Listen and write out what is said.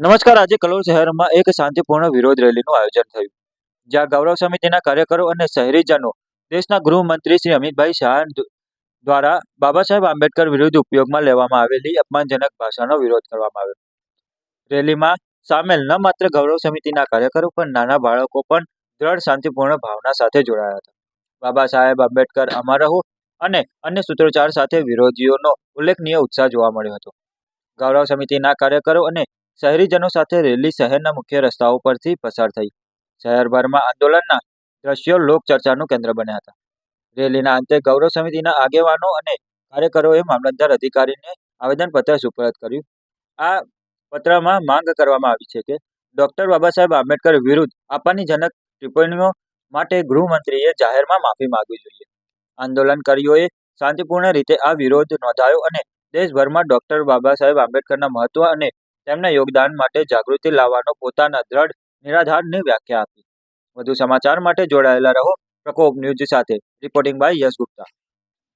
નમસ્કાર, આજે કલોલ શહેરમાં એક શાંતિપૂર્ણ વિરોધ રેલીનું આયોજન થયું, જ્યાં ગૌરવ સમિતિના કાર્યકરો અને શહેરીજનો, દેશના ગૃહમંત્રી શ્રી અમિતભાઈ શાહ દ્વારા બાબા સાહેબ આંબેડકર વિરુદ્ધ ઉપયોગમાં લેવામાં આવેલી અપમાનજનક ભાષાનો વિરોધ કરવામાં આવ્યો. રેલીમાં સામેલ ન માત્ર ગૌરવ સમિતિના કાર્યકરો, પણ નાના બાળકો પણ દ્રઢ શાંતિપૂર્ણ ભાવના સાથે જોડાયા હતા. બાબા સાહેબ આંબેડકર અમર અને અન્ય સૂત્રોચ્ચાર સાથે વિરોધીઓનો ઉલ્લેખનીય ઉત્સાહ જોવા મળ્યો હતો. ગૌરવ સમિતિના કાર્યકરો અને શહેરીજનો સાથે રેલી શહેરના મુખ્ય રસ્તાઓ પરથી પસાર થઈ. શહેરભરમાં આંદોલનના દ્રશ્યો લોકચર્ચાનું કેન્દ્ર બન્યા હતા. રેલીના અંતે ગૌરવ સમિતિના આગેવાનો અને કાર્યકરોએ મામલતદાર અધિકારીને આવેદનપત્ર સુપરત કર્યું. આ પત્રમાં માંગ કરવામાં આવી છે કે ડોક્ટર બાબા સાહેબ આંબેડકર વિરુદ્ધ આપત્તિજનક ટિપ્પણીઓ માટે ગૃહમંત્રીએ જાહેરમાં માફી માગવી જોઈએ. આંદોલનકારીઓએ શાંતિપૂર્ણ રીતે આ વિરોધ નોંધાયો અને દેશભરમાં ડોક્ટર બાબા સાહેબ આંબેડકરના મહત્વ અને તેમના યોગદાન માટે જાગૃતિ લાવવાનો પોતાના દ્રઢ નિરાધારની વ્યાખ્યા આપી. વધુ સમાચાર માટે જોડાયેલા રહો પ્રકોપ ન્યૂઝ સાથે. Reporting by Yash Gupta.